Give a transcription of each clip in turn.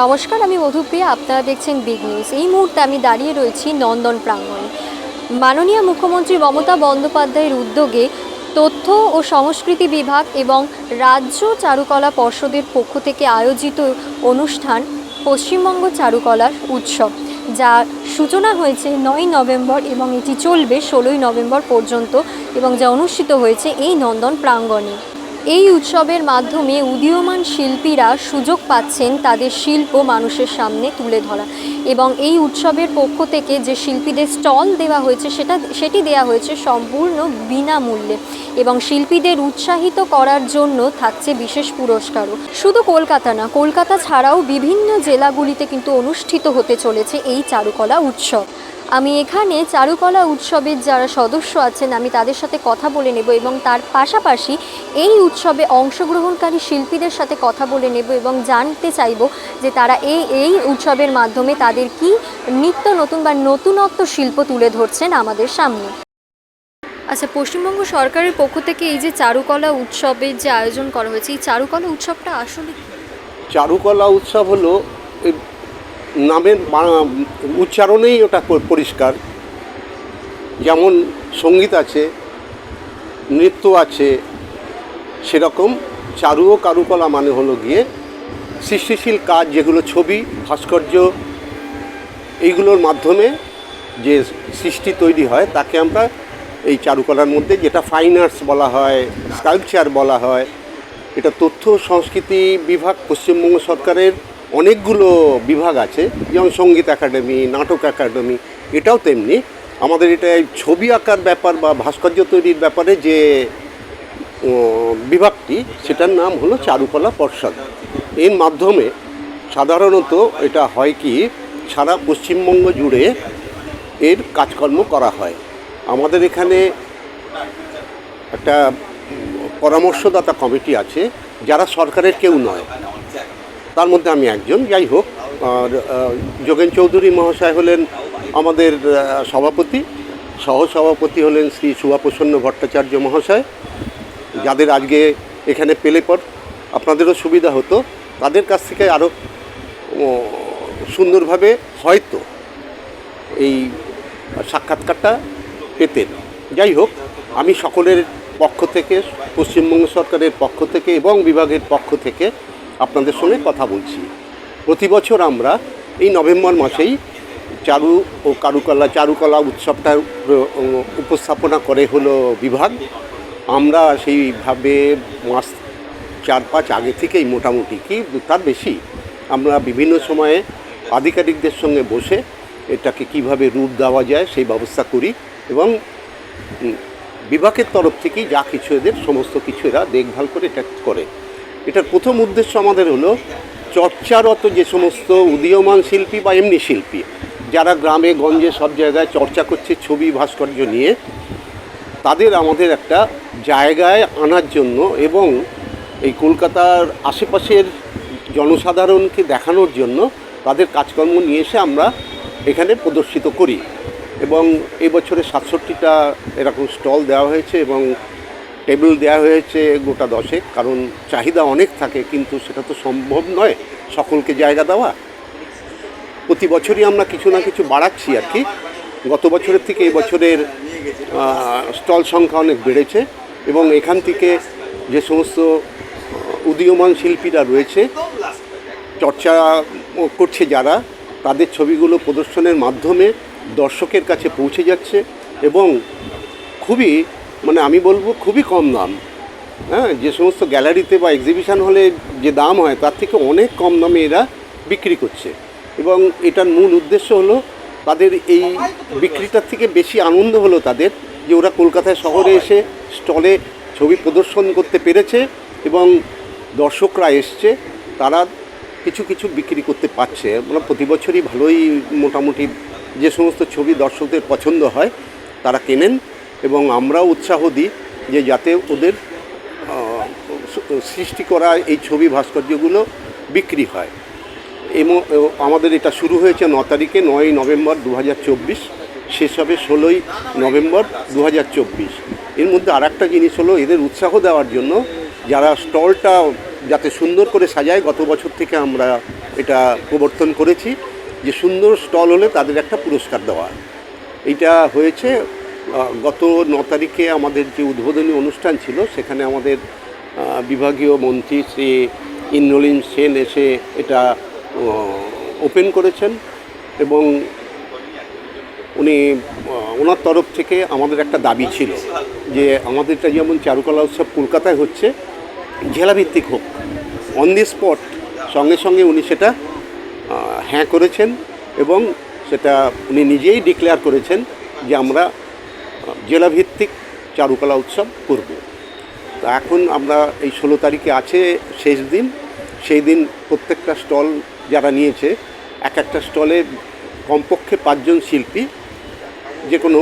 নমস্কার, আমি মধুপ্রিয়া আপনারা দেখছেন বিগ নিউজ এই মুহূর্তে আমি দাঁড়িয়ে রয়েছি নন্দন প্রাঙ্গণে। মাননীয় মুখ্যমন্ত্রী মমতা বন্দ্যোপাধ্যায়ের উদ্যোগে তথ্য ও সংস্কৃতি বিভাগ এবং রাজ্য চারুকলা পর্ষদের পক্ষ থেকে আয়োজিত অনুষ্ঠান পশ্চিমবঙ্গ চারুকলার উৎসব যার সূচনা হয়েছে নয় নভেম্বর এবং এটি চলবে ষোলোই নভেম্বর পর্যন্ত এবং যা অনুষ্ঠিত হয়েছে এই নন্দন প্রাঙ্গণে। এই উৎসবের মাধ্যমে উদীয়মান শিল্পীরা সুযোগ পাচ্ছেন তাদের শিল্প মানুষের সামনে তুলে ধরা। এবং এই উৎসবের পক্ষ থেকে যে শিল্পীদের স্টল দেওয়া হয়েছে, সেটা, সেটি দেওয়া হয়েছে সম্পূর্ণ বিনামূল্যে। এবং শিল্পীদের উৎসাহিত করার জন্য থাকছে বিশেষ পুরস্কারও। শুধু কলকাতা না, কলকাতা ছাড়াও বিভিন্ন জেলাগুলিতে কিন্তু অনুষ্ঠিত হতে চলেছে এই চারুকলা উৎসব। আমি এখানে চারুকলা উৎসবের যারা সদস্য আছেন আমি তাদের সাথে কথা বলে নেব এবং তার পাশাপাশি এই উৎসবে অংশগ্রহণকারী শিল্পীদের সাথে কথা বলে নেব এবং জানতে চাইব যে তারা এই এই উৎসবের মাধ্যমে তাদের কি নিত্য নতুন বা নতুনত্ব শিল্প তুলে ধরছেন আমাদের সামনে। আচ্ছা পশ্চিমবঙ্গ সরকারের পক্ষ থেকে এই যে চারুকলা উৎসবের যে আয়োজন করা হয়েছে এই চারুকলা উৎসবটা আসলে চারুকলা উৎসব হলো নামের উচ্চারণেই ওটা পরিষ্কার। যেমন সংগীত আছে, নৃত্য আছে, সেরকম চারু ও কারুকলা মানে হলো গিয়ে সৃষ্টিশীল কাজ যেগুলো ছবি, ভাস্কর্য, এইগুলোর মাধ্যমে যে সৃষ্টি তৈরি হয়, তাকে আমরা এই চারুকলার মধ্যে যেটা ফাইন আর্টস বলা হয় স্কাল্পচার বলা হয়, এটা তথ্য সংস্কৃতি বিভাগ, পশ্চিমবঙ্গ সরকারের অনেকগুলো বিভাগ আছে, যেমন সংগীত একাডেমি, নাটক একাডেমি, এটাও তেমনি। আমাদের এটা ছবি আঁকার ব্যাপার বা ভাস্কর্য তৈরির ব্যাপারে যে বিভাগটি, সেটার নাম হলো চারুকলা পর্ষদ। এর মাধ্যমে সাধারণত এটা হয় কি, সারা পশ্চিমবঙ্গ জুড়ে এর কাজকর্ম করা হয়। আমাদের এখানে একটা পরামর্শদাতা কমিটি আছে, যারা সরকারের কেউ নয়। তার মধ্যে আমি একজন, যাই হোক। আর যোগেন চৌধুরী মহাশয় হলেন আমাদের সভাপতি। সহ সভাপতি হলেন শ্রী সুভাপ্রসন্ন ভট্টাচার্য মহাশয়, যাদের আজকে এখানে পেলে পর আপনাদেরও সুবিধা হতো। তাদের কাছ থেকে আরও সুন্দরভাবে হয়তো এই সাক্ষাৎকারটা পেতেন। যাই হোক, আমি সকলের পক্ষ থেকে, পশ্চিমবঙ্গ সরকারের পক্ষ থেকে এবং বিভাগের পক্ষ থেকে আপনাদের সঙ্গে কথা বলছি। প্রতি বছর আমরা এই নভেম্বর মাসেই চারু ও কারুকলা চারুকলা উৎসবটা উপস্থাপনা করে হলো বিভাগ। আমরা সেইভাবে মাস চার পাঁচ আগে থেকেই মোটামুটি কি তার বেশি। আমরা বিভিন্ন সময়ে আধিকারিকদের সঙ্গে বসে এটাকে কীভাবে রূপ দেওয়া যায় সেই ব্যবস্থা করি এবং বিভাগের তরফ থেকেই যা কিছু এদের সমস্ত কিছু এরা দেখভাল করে এটা করে। এটার প্রথম উদ্দেশ্য আমাদের হলো চর্চারত যে সমস্ত উদীয়মান শিল্পী বা এমনি শিল্পী, যারা গ্রামে, গঞ্জে সব জায়গায় চর্চা করছে ছবি ভাস্কর্য নিয়ে, তাদের আমাদের একটা জায়গায় আনার জন্য এবং এই কলকাতার আশেপাশের জনসাধারণকে দেখানোর জন্য তাদের কাজকর্ম নিয়ে এসে আমরা এখানে প্রদর্শিত করি। এবং এই বছরে সাতষট্টিটা এরকম স্টল দেওয়া হয়েছে এবং টেবিল দেওয়া হয়েছে গোটা দশেক, কারণ চাহিদা অনেক থাকে, কিন্তু সেটা তো সম্ভব নয় সকলকে জায়গা দেওয়া। প্রতি বছরই আমরা কিছু না কিছু বাড়াচ্ছি আর কি। গত বছরের থেকে এই বছরের স্টল সংখ্যা অনেক বেড়েছে এবং এখান থেকে যে সমস্ত উদীয়মান শিল্পীরা রয়েছে, চর্চা করছে যারা, তাদের ছবিগুলো প্রদর্শনের মাধ্যমে দর্শকের কাছে পৌঁছে যাচ্ছে এবং খুবই মানে আমি বলব খুবই কম দাম। হ্যাঁ যে সমস্ত গ্যালারিতে বা এক্সিবিশন হলে যে দাম হয়, তার থেকে অনেক কম দামে এরা বিক্রি করছে। এবং এটার মূল উদ্দেশ্য হলো তাদের এই বিক্রিটার থেকে বেশি আনন্দ হলো তাদের, যে ওরা কলকাতায় শহরে এসে স্টলে ছবি প্রদর্শন করতে পেরেছে এবং দর্শকরা এসছে, তারা কিছু কিছু বিক্রি করতে পারছে। মানে প্রতি বছরই ভালোই মোটামুটি যে সমস্ত ছবি দর্শকদের পছন্দ হয়, তারা কেনেন। এবং আমরাও উৎসাহ দিই যে যাতে ওদের সৃষ্টি করা এই ছবি ভাস্কর্যগুলো বিক্রি হয়। এবং আমাদের এটা শুরু হয়েছে ন তারিখে নয় নভেম্বর দু হাজার চব্বিশ, শেষ হবে ষোলোই নভেম্বর দু হাজার চব্বিশ। এর মধ্যে আর একটা জিনিস হলো, এদের উৎসাহ দেওয়ার জন্য যারা স্টলটা যাতে সুন্দর করে সাজায়, গত বছর থেকে আমরা এটা প্রবর্তন করেছি, যে সুন্দর স্টল হলে তাদের একটা পুরস্কার দেওয়া। এটা হয়েছে গত ন তারিখে আমাদের যে উদ্বোধনী অনুষ্ঠান ছিল, সেখানে আমাদের বিভাগীয় মন্ত্রী শ্রী ইন্দ্রলীন সেন এসে এটা ওপেন করেছেন এবং উনি ওনার তরফ থেকে আমাদের একটা দাবি ছিল যে আমাদেরটা যেমন চারুকলা উৎসব কলকাতায় হচ্ছে, জেলাভিত্তিক হোক। অন দি স্পট সঙ্গে সঙ্গে উনি সেটা হ্যাঁ করেছেন এবং সেটা উনি নিজেই ডিক্লেয়ার করেছেন যে আমরা জেলাভিত্তিক চারুকলা উৎসব করব। তো এখন আমরা এই ষোলো তারিখে আছে শেষ দিন। সেই দিন প্রত্যেকটা স্টল যারা নিয়েছে এক একটা স্টলে কমপক্ষে পাঁচজন শিল্পী, যে কোনো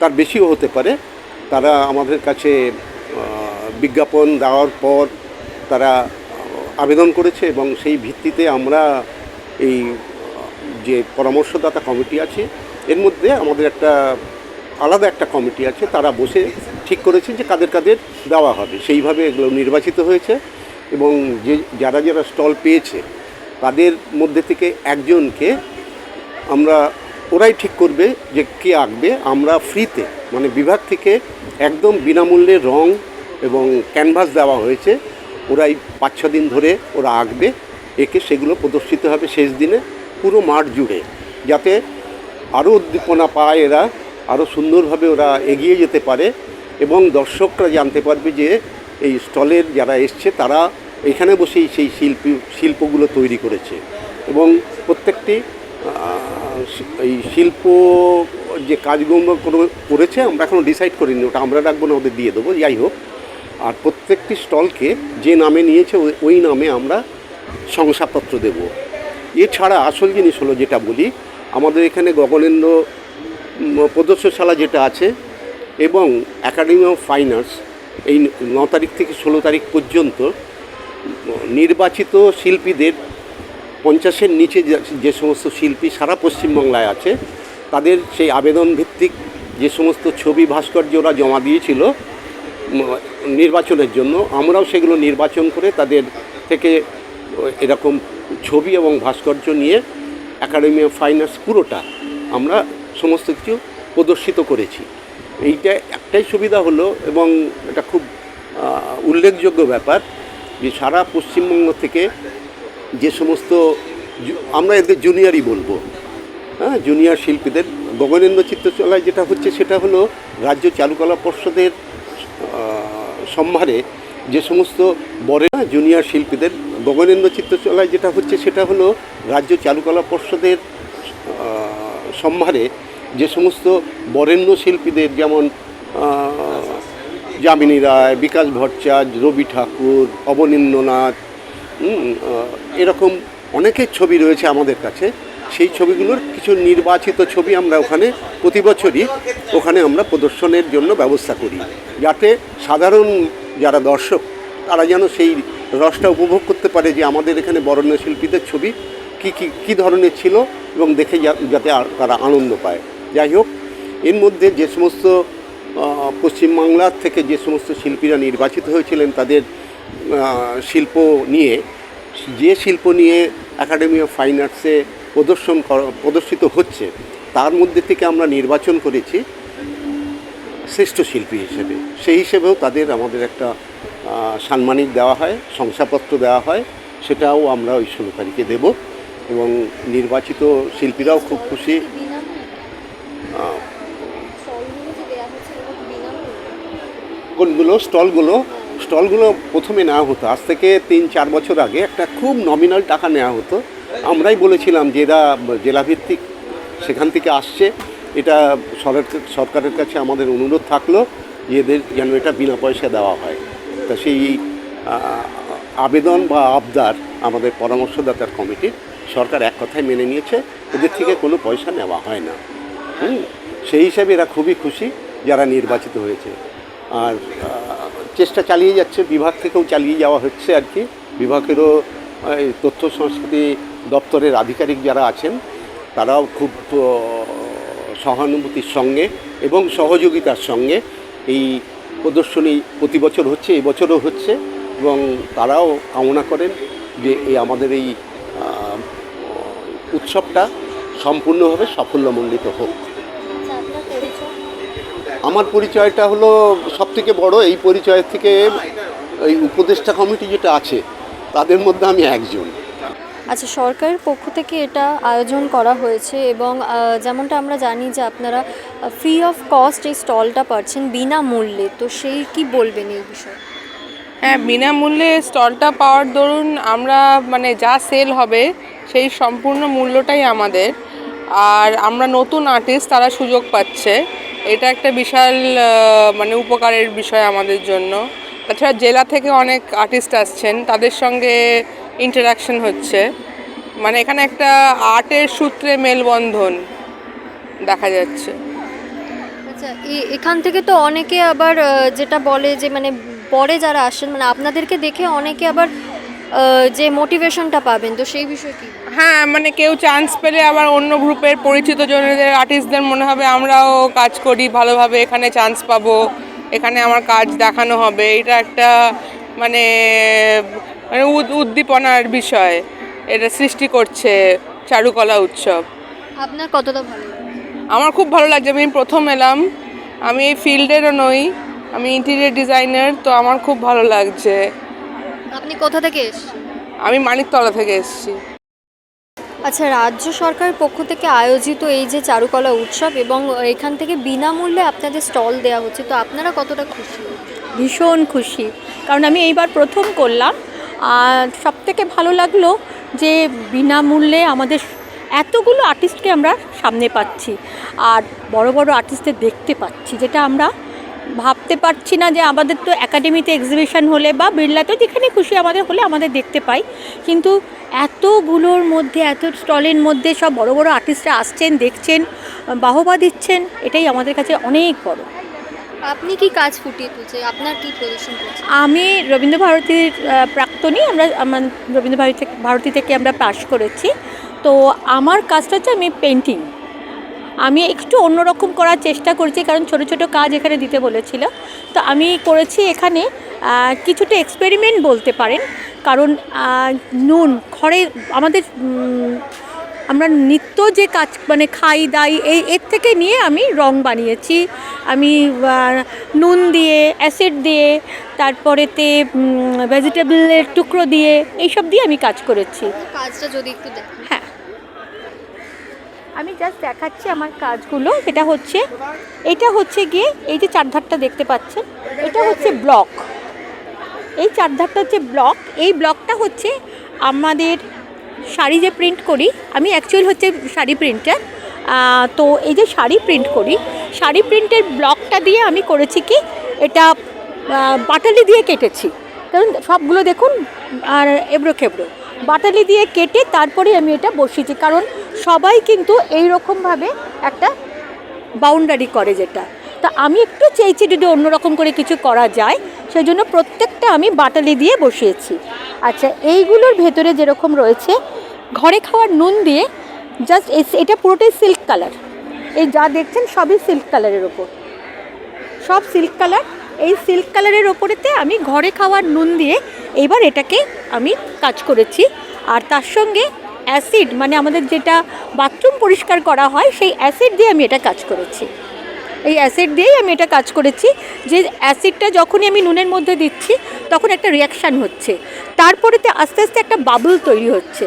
তার বেশিও হতে পারে। তারা আমাদের কাছে বিজ্ঞাপন দেওয়ার পর তারা আবেদন করেছে এবং সেই ভিত্তিতে আমরা এই যে পরামর্শদাতা কমিটি আছে, এর মধ্যে আমাদের একটা আলাদা একটা কমিটি আছে, তারা বসে ঠিক করেছে যে কাদের কাদের দেওয়া হবে। সেইভাবে এগুলো নির্বাচিত হয়েছে এবং যে, যারা যারা স্টল পেয়েছে, তাদের মধ্যে থেকে একজনকে আমরা, ওরাই ঠিক করবে যে কে আঁকবে। আমরা ফ্রিতে মানে বিভাগ থেকে একদম বিনামূল্যে রং এবং ক্যানভাস দেওয়া হয়েছে, ওরাই পাঁচ ছ দিন ধরে ওরা আঁকবে, একে সেগুলো প্রদর্শিত হবে শেষ দিনে, পুরো মাঠ জুড়ে। যাতে আরও উদ্দীপনা পায় এরা আরও সুন্দরভাবে ওরা এগিয়ে যেতে পারে এবং দর্শকরা জানতে পারবে যে এই স্টলের যারা এসছে, তারা এখানে বসেই সেই শিল্পী, শিল্পগুলো তৈরি করেছে। এবং প্রত্যেকটি এই শিল্প যে কাজগুলো করে- করেছে, আমরা এখনও ডিসাইড করিনি, ওটা আমরা রাখব না, ওদের দিয়ে দেবো, যাই হোক। আর প্রত্যেকটি স্টলকে যে নামে নিয়েছে ওই- নামে আমরা শংসাপত্র দেব। এছাড়া আসল জিনিস হলো যেটা বলি, আমাদের এখানে গগনেন্দ্র প্রদর্শনশালা যেটা আছে এবং একাডেমি অফ ফাইন আর্টস এই ন তারিখ থেকে ষোলো তারিখ পর্যন্ত নির্বাচিত শিল্পীদের পঞ্চাশের নিচে যে- সমস্ত শিল্পী সারা পশ্চিমবাংলায় আছে, তাদের সেই আবেদন ভিত্তিক যে সমস্ত ছবি ভাস্কর্য ওরা জমা দিয়েছিল নির্বাচনের জন্য, আমরাও সেগুলো নির্বাচন করে তাদের থেকে এরকম ছবি এবং ভাস্কর্য নিয়ে একাডেমি অফ ফাইন আর্টস পুরোটা আমরা সমস্ত কিছু প্রদর্শিত করেছি। এইটা একটাই সুবিধা হলো এবং এটা খুব উল্লেখযোগ্য ব্যাপার যে সারা পশ্চিমবঙ্গ থেকে যে সমস্ত আমরা এদের জুনিয়রই বলব। হ্যাঁ জুনিয়র শিল্পীদের, গগনেন্দ্র চিত্রচলায় যেটা হচ্ছে সেটা হলো রাজ্য চারুকলা পর্ষদের সম্ভারে যে সমস্ত বরে জুনিয়র শিল্পীদের, গগনেন্দ্র চিত্রচলায় যেটা হচ্ছে সেটা হলো রাজ্য চারুকলা পর্ষদের সম্ভারে যে সমস্ত বরেণ্য শিল্পীদের যেমন যামিনী রায়, বিকাশ ভট্টাচার্য, রবি ঠাকুর, অবনীন্দ্রনাথ এরকম অনেকের ছবি রয়েছে আমাদের কাছে। সেই ছবিগুলোর কিছু নির্বাচিত ছবি আমরা ওখানে প্রতি বছরই ওখানে আমরা প্রদর্শনের জন্য ব্যবস্থা করি। যাতে সাধারণ যারা দর্শক, তারা যেন সেই রসটা উপভোগ করতে পারে যে আমাদের এখানে বরণ্য শিল্পীদের ছবি কী কী কী ধরনের ছিল এবং দেখে যাতে তারা আনন্দ পায়। যাই হোক, এর মধ্যে যে সমস্ত পশ্চিমবাংলার থেকে যে সমস্ত শিল্পীরা নির্বাচিত হয়েছিলেন, তাদের শিল্প নিয়ে, যে শিল্প নিয়ে একাডেমি অফ ফাইন আর্টসে প্রদর্শন প্রদর্শিত হচ্ছে, তার মধ্যে থেকে আমরা নির্বাচন করেছি শ্রেষ্ঠ শিল্পী হিসেবে। সেই হিসেবেও তাদের আমাদের একটা সাম্মানিক দেওয়া হয়, শংসাপত্র দেওয়া হয়, সেটাও আমরা ওই ষোলো তারিখে দেব। এবং নির্বাচিত শিল্পীরাও খুব খুশি। কোনগুলো স্টলগুলো স্টলগুলো প্রথমে নেওয়া হতো। আজ থেকে তিন চার বছর আগে একটা খুব নমিনাল টাকা নেওয়া হতো। আমরাই বলেছিলাম যে এরা জেলাভিত্তিক সেখান থেকে আসছে। এটা সরকার সরকারের কাছে আমাদের অনুরোধ থাকল যে এদের যেন এটা বিনা পয়সা দেওয়া হয়। তা সেই আবেদন বা আবদার আমাদের পরামর্শদাতার কমিটির সরকার এক কথায় মেনে নিয়েছে, এদের থেকে কোনো পয়সা নেওয়া হয় না। হুম? সেই হিসাবে এরা খুবই খুশি যারা নির্বাচিত হয়েছে। আর চেষ্টা চালিয়ে যাচ্ছে, বিভাগ থেকেও চালিয়ে যাওয়া হচ্ছে আর কি। বিভাগেরও তথ্য সংস্কৃতি দপ্তরের আধিকারিক যারা আছেন, তারাও খুব সহানুভূতির সঙ্গে এবং সহযোগিতার সঙ্গে এই প্রদর্শনী প্রতি বছর হচ্ছে, এবছরও হচ্ছে এবং তারাও কামনা করেন যে এই আমাদের এই উৎসবটা সম্পূর্ণভাবে সাফল্যমণ্ডিত হোক। আমার পরিচয়টা হলো সব থেকে বড় এই পরিচয়ের থেকে এই উপদেষ্টা কমিটি যেটা আছে তাদের মধ্যে আমি একজন। আচ্ছা সরকারের পক্ষ থেকে এটা আয়োজন করা হয়েছে এবং যেমনটা আমরা জানি যে আপনারা ফ্রি অফ কস্ট এই স্টলটা পাচ্ছেন বিনামূল্যে তো সেই কি বলবেন এই বিষয়ে? হ্যাঁ বিনামূল্যে স্টলটা পাওয়ার দরুন আমরা মানে যা সেল হবে সেই সম্পূর্ণ মূল্যটাই আমাদের। আর আমরা নতুন আর্টিস্ট তারা সুযোগ পাচ্ছে। এটা একটা বিশাল মানে উপকারের বিষয় আমাদের জন্য। তাছাড়া জেলা থেকে অনেক আর্টিস্ট আসছেন, তাদের সঙ্গে ইন্টারাকশন হচ্ছে। মানে এখানে একটা আর্টের সূত্রে মেলবন্ধন দেখা যাচ্ছে। আচ্ছা এখান থেকে তো অনেকে আবার যেটা বলে যে মানে পরে যারা আসেন মানে আপনাদেরকে দেখে অনেকে আবার যে মোটিভেশনটা পাবেন তো সেই বিষয়ে কি? হ্যাঁ মানে কেউ চান্স পেলে আবার অন্য গ্রুপের পরিচিত জনদের আর্টিস্টদের মনে হবে আমরাও কাজ করি ভালোভাবে এখানে চান্স পাবো এখানে আমার কাজ দেখানো হবে। এটা একটা মানে মানে উদ- উদ্দীপনার বিষয়। এটা সৃষ্টি করছে চারুকলা উৎসব। আপনার কতটা ভালো আমার খুব ভালো লাগছে। আমি প্রথম এলাম। আমি এই ফিল্ডেরও নই। আমি ইন্টেরিয়ার ডিজাইনার তো আমার খুব ভালো লাগছে। আপনি কোথা থেকে এসেছেন আমি মানিকতলা থেকে এসেছি। আচ্ছা রাজ্য সরকারের পক্ষ থেকে আয়োজিত এই যে চারুকলা উৎসব এবং এখান থেকে বিনামূল্যে আপনাদের স্টল দেওয়া হচ্ছে তো আপনারা কতটা খুশি? ভীষণ খুশি। কারণ আমি এইবার প্রথম করলাম। আর সব থেকে ভালো লাগল যে বিনামূল্যে আমাদের এতগুলো আর্টিস্টকে আমরা সামনে পাচ্ছি। আর বড় বড় আর্টিস্টদের দেখতে পাচ্ছি যেটা আমরা ভাবতে পারছি না যে আমাদের তো একাডেমিতে এক্সিবিশন হলে বা বিড়লাতেও যেখানে খুশি আমাদের হলে আমাদের দেখতে পাই। কিন্তু এতগুলোর মধ্যে এত স্টলের মধ্যে সব বড় বড় আর্টিস্টরা আসছেন দেখছেন বাহবা দিচ্ছেন এটাই আমাদের কাছে অনেক বড়। আপনি কি কাজ ফুটিয়ে তুলছে আপনার কি প্রদর্শন করছে আমি রবীন্দ্রভারতীর আহ, প্রাক্তনী আমরা আমার রবীন্দ্রভারতী থেকে ভারতী থেকে আমরা পাশ করেছি। তো আমার কাজটা হচ্ছে আমি পেন্টিং আমি একটু অন্যরকম করার চেষ্টা করেছি কারণ ছোট ছোট কাজ এখানে দিতে বলেছিল। তো আমি করেছি এখানে কিছুটা এক্সপেরিমেন্ট বলতে পারেন। কারণ নুন ঘরে আমাদের আমরা নিত্য যে কাজ মানে খাই দাই এই এর থেকে নিয়ে আমি রং বানিয়েছি। আমি নুন দিয়ে অ্যাসিড দিয়ে তারপরেতে ভেজিটেবলের টুকরো দিয়ে এইসব দিয়ে আমি কাজ করেছি। কাজটা যদি একটু হ্যাঁ। আমি জাস্ট দেখাচ্ছি আমার কাজগুলো। এটা হচ্ছে এটা হচ্ছে গিয়ে এই যে চারধারটা দেখতে পাচ্ছেন, এটা হচ্ছে ব্লক এই চারধারটা হচ্ছে ব্লক এই ব্লকটা হচ্ছে আমাদের শাড়ি যে প্রিন্ট করি, আমি অ্যাকচুয়াল হচ্ছে শাড়ি প্রিন্টার তো এই যে শাড়ি প্রিন্ট করি, শাড়ি প্রিন্টের ব্লকটা দিয়ে আমি করেছি কি, এটা বাটালি দিয়ে কেটেছি। কারণ সবগুলো দেখুন, আর এবড়ো খেবড়ো বাটালি দিয়ে কেটে তারপরে আমি এটা বসিয়েছি। কারণ সবাই কিন্তু এই রকমভাবে একটা বাউন্ডারি করে যেটা। তা আমি একটু চেয়েছি যদি অন্যরকম করে কিছু করা যায় সেই জন্য প্রত্যেকটা আমি বাটালি দিয়ে বসিয়েছি। আচ্ছা এইগুলোর ভেতরে যেরকম রয়েছে, ঘরে খাওয়ার নুন দিয়ে জাস্ট এটা পুরোটাই সিল্ক কালার এই যা দেখছেন সবই সিল্ক কালারের ওপর। সব সিল্ক কালার এই সিল্ক কালারের ওপরেতে আমি ঘরে খাওয়ার নুন দিয়ে এবার এটাকে আমি কাজ করেছি। আর তার সঙ্গে অ্যাসিড মানে আমাদের যেটা বাথরুম পরিষ্কার করা হয়, সেই অ্যাসিড দিয়ে আমি এটা কাজ করেছি। এই অ্যাসিড দিয়েই আমি এটা কাজ করেছি যে অ্যাসিডটা যখনই আমি নুনের মধ্যে দিচ্ছি, তখন একটা রিয়াকশান হচ্ছে। তারপরেতে আস্তে আস্তে একটা বাবল তৈরি হচ্ছে।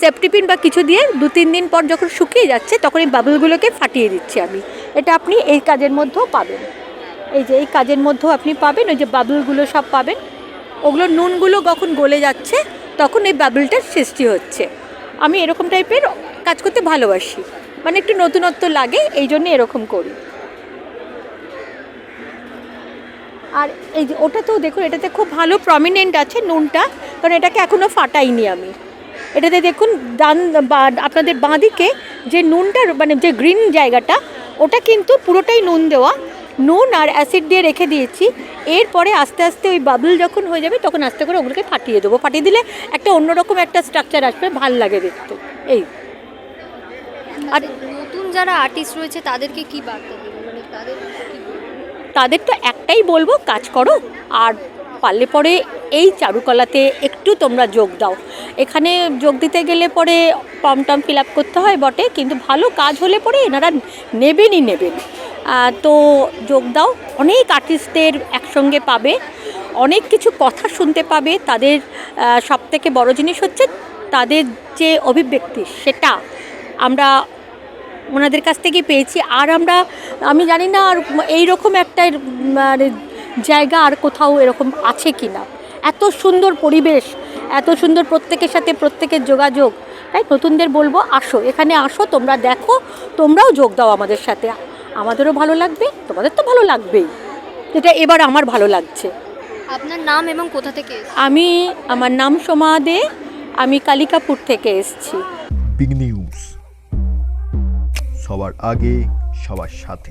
সেফটিপিন বা কিছু দিয়ে দু তিন দিন পর যখন শুকিয়ে যাচ্ছে, তখন এই বাবলগুলোকে ফাটিয়ে দিচ্ছি আমি। এটা আপনি এই কাজের মধ্যেও পাবেন। এই যে এই কাজের মধ্যেও আপনি পাবেন, ওই যে বাবলগুলো সব পাবেন। ওগুলো নুনগুলো যখন গলে যাচ্ছে, তখন এই বাবলটার সৃষ্টি হচ্ছে। আমি এরকম টাইপের কাজ করতে ভালোবাসি। মানে একটু নতুনত্ব লাগে, এই জন্য এরকম করি। আর এই যে ওটা তো দেখুন, এটাতে খুব ভালো প্রমিনেন্ট আছে নুনটা, কারণ এটাকে এখনও ফাটাইনি আমি। এটাতে দেখুন, ডান বা, আপনাদের বাঁদিকে যে নুনটা মানে যে গ্রিন জায়গাটা, ওটা কিন্তু পুরোটাই নুন দেওয়া। নুন আর অ্যাসিড দিয়ে রেখে দিয়েছি। এরপরে আস্তে আস্তে ওই বাবল যখন হয়ে যাবে তখন আস্তে করে ওগুলোকে ফাটিয়ে দেবো। ফাটিয়ে দিলে একটা অন্যরকম একটা স্ট্রাকচার আসবে ভালো লাগে দেখতে। এই। আর নতুন যারা আর্টিস্ট রয়েছে তাদেরকে কি বার্তা মানে তাদের তাদের তো একটাই বলব কাজ করো। আর পারলে পরে এই চারুকলাতে একটু তোমরা যোগ দাও। এখানে যোগ দিতে গেলে পরে ফর্ম টর্ম ফিল আপ করতে হয় বটে কিন্তু ভালো কাজ হলে পরে এনারা নেবেনই নেবেন। তো যোগ দাও। অনেক আর্টিস্টদের একসঙ্গে পাবে, অনেক কিছু কথা শুনতে পাবে। তাদের সব থেকে বড় জিনিস হচ্ছে তাদের যে অভিব্যক্তি, সেটা আমরা ওনাদের কাছ থেকে পেয়েছি। আর আমরা, আমি জানি না আর এই রকম একটা মানে জায়গা আর কোথাও এরকম আছে কি না এত সুন্দর পরিবেশ, এত সুন্দর প্রত্যেকের সাথে প্রত্যেকের যোগাযোগ। তাই নতুনদের বলব, আসো, এখানে আসো, তোমরা দেখো, তোমরাও যোগ দাও আমাদের সাথে। আমাদেরও ভালো লাগবে তোমাদের তো ভালো লাগবেই। যেটা এবার আমার ভালো লাগছে। আপনার নাম এবং কোথা থেকে আমি আমার নাম সোমা দে আমি কালিকাপুর থেকে এসছি। বিগ নিউজ সবার আগে সবার সাথে।